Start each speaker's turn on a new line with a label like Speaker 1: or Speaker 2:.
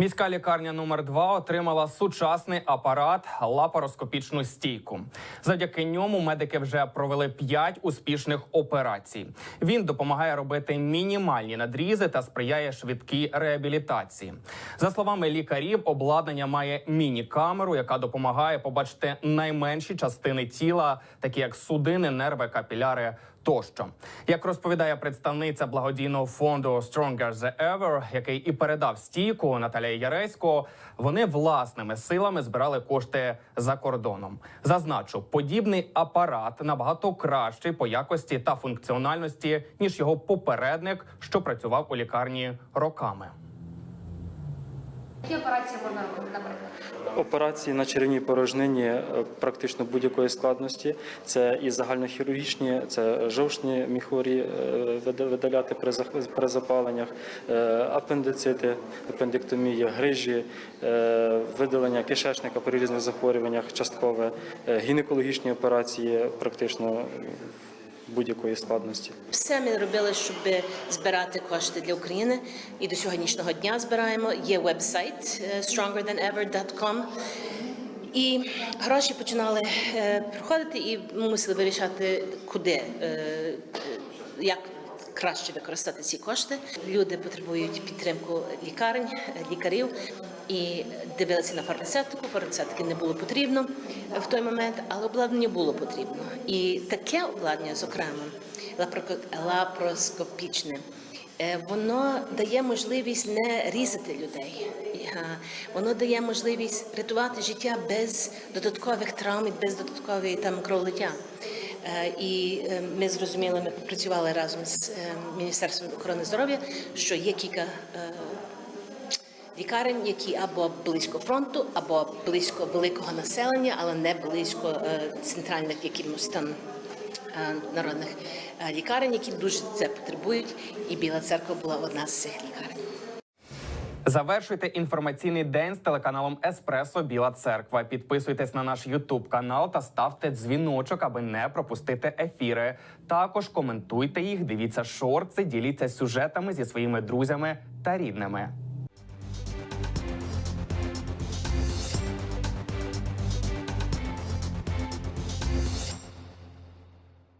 Speaker 1: Міська лікарня номер 2 отримала сучасний апарат лапароскопічну стійку. Завдяки ньому медики вже провели 5 успішних операцій. Він допомагає робити мінімальні надрізи та сприяє швидкій реабілітації. За словами лікарів, обладнання має міні-камеру, яка допомагає побачити найменші частини тіла, такі як судини, нерви, капіляри. Тощо, як розповідає представниця благодійного фонду Stronger Than Ever, який і передав стійку Наталія Яресько, вони власними силами збирали кошти за кордоном. Зазначу, подібний апарат набагато кращий по якості та функціональності ніж його попередник, що працював у лікарні роками.
Speaker 2: Які операції можна робити, наприклад?
Speaker 3: Операції на черевній порожнині е, практично будь-якої складності. Це і загальнохірургічні, це жовчні міхурі е, видаляти при запаленнях, е, апендицити, апендектомія, грижі, видалення кишечника при різних захворюваннях, часткове, гінекологічні операції практично будь-якої складності.
Speaker 4: Все ми робили, щоб збирати кошти для України. І до сьогоднішнього дня збираємо. Є веб-сайт е, stronger-than-ever.com. І гроші починали е, приходити, і мусили вирішати, куди, е, як краще використати ці кошти. Люди потребують підтримку лікарень, лікарів. І дивилися на фармацевтику. Фармацевтики не було потрібно в той момент, але обладнання було потрібно. І таке обладнання, зокрема, лапароскопічне, е, воно дає можливість не різати людей. Воно дає можливість рятувати життя без додаткових травм, без додаткової там кроволиття. Е, І е, ми зрозуміли, ми попрацювали разом з е, Міністерством охорони здоров'я, що є кілька е, лікарень, які або близько фронту, або близько великого населення, але не близько е, центральних якимось там е, народних е, лікарень, які дуже це потребують. І Біла церква була одна з цих лікарень.
Speaker 1: Завершуйте інформаційний день з телеканалом Еспресо Біла Церква. Підписуйтесь на наш Ютуб канал та ставте дзвіночок, аби не пропустити ефіри. Також коментуйте їх, дивіться шорти, діліться сюжетами зі своїми друзями та рідними.